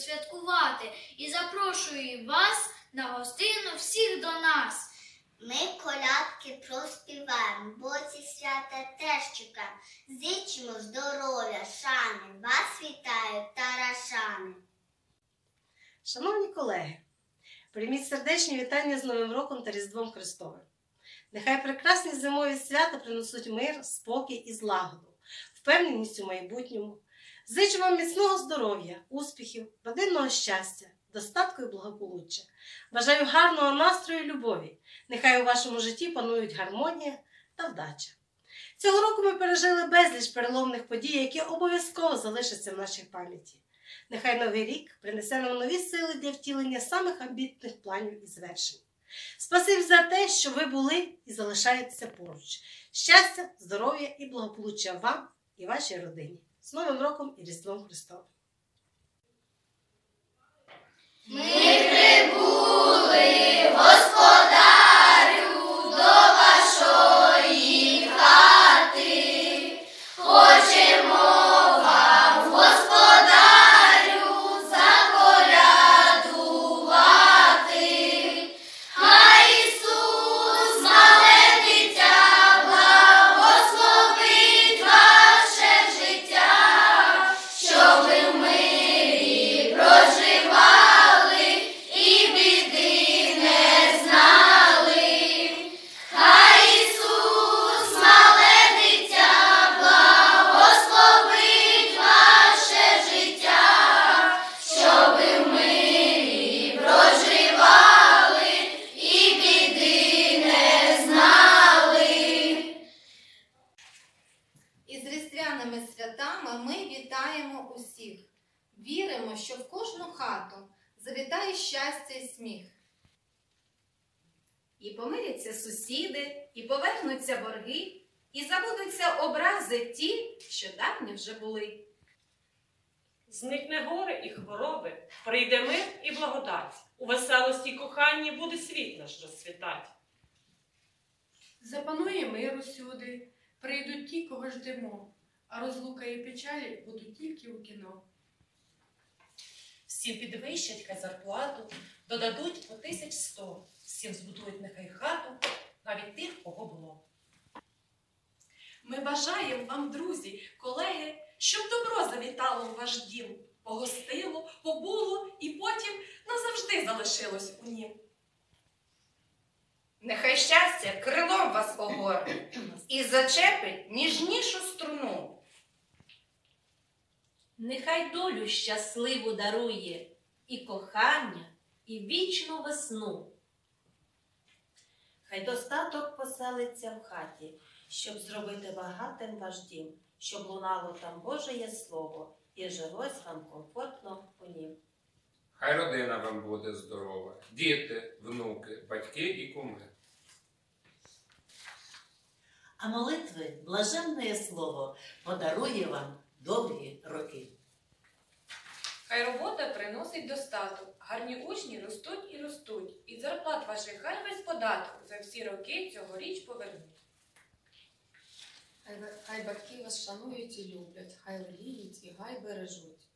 святкувати і запрошую вас на гостину всіх до нас. Ми колядки проспіваємо, бо ці свята теж чекаємо. Зичимо здоров'я, шани, вас вітають тарашани. Шановні колеги, прийміть сердечні вітання з Новим роком та Різдвом Христовим. Нехай прекрасні зимові свята принесуть мир, спокій і злагоду, впевненість у майбутньому. Зичу вам міцного здоров'я, успіхів, родинного щастя, достатку і благополуччя. Бажаю гарного настрою і любові. Нехай у вашому житті панують гармонія та вдача. Цього року ми пережили безліч переломних подій, які обов'язково залишаться в нашій пам'яті. Нехай новий рік принесе нам нові сили для втілення самих амбітних планів і звершень. Спасибі за те, що ви були і залишаєтеся поруч. Щастя, здоров'я і благополуччя вам і вашій родині. З Новим роком і Різдвом Христовим! Ми Віримо, що в кожну хату завітає щастя і сміх. І помиряться сусіди, і повернуться борги, і забудуться образи ті, що давні вже були. Зникне горе і хвороби, прийде мир і благодать. У веселості й коханні буде світ наш розцвітать. Запанує мир усюди, прийдуть ті, кого ждемо, а розлука і печалі будуть тільки у кіно. Всім підвищать хай зарплату, додадуть по тисяч сто, всім збудують нехай хату, навіть тих, кого було. Ми бажаємо вам, друзі, колеги, щоб добро завітало в ваш дім, погостило, побуло і потім назавжди залишилось у нім. Нехай щастя крилом вас огорне і зачепить ніжнішу струну. Нехай долю щасливу дарує і кохання, і вічну весну. Хай достаток поселиться в хаті, щоб зробити багатим ваш дім, щоб лунало там Божеє Слово і жилось вам комфортно у нім. Хай родина вам буде здорова, діти, внуки, батьки і куми. А молитви блаженне слово подарує вам довгі роки. Хай робота приносить достаток, гарні учні ростуть і ростуть, і зарплат ваших хай весь податок за всі роки цьогоріч повернуть. Хай, хай батьки вас шанують і люблять, хай воліють і гай бережуть.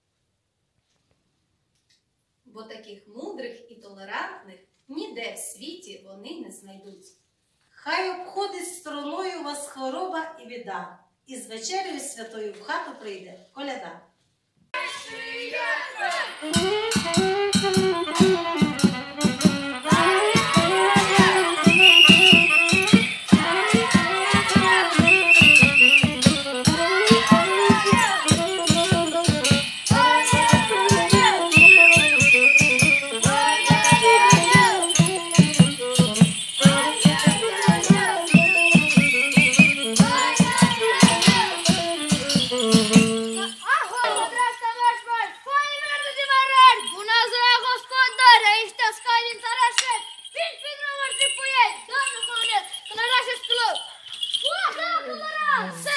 Бо таких мудрих і толерантних ніде в світі вони не знайдуть. Хай обходить стороною вас хвороба і біда, і з вечерею святою в хату прийде коляда. Yeah!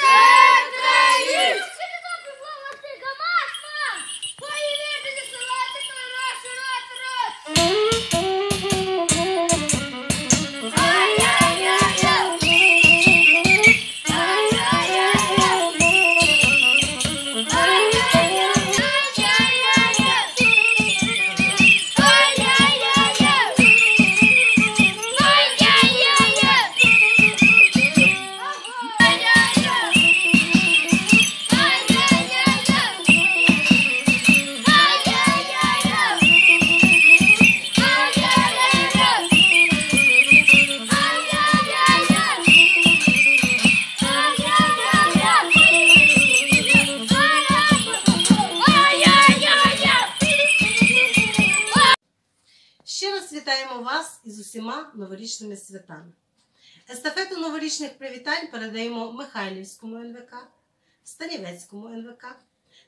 Вітаємо з усіма новорічними святами. Естафету новорічних привітань передаємо Михайлівському НВК, Станівецькому НВК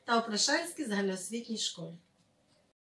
та Опрошанській загальноосвітній школі.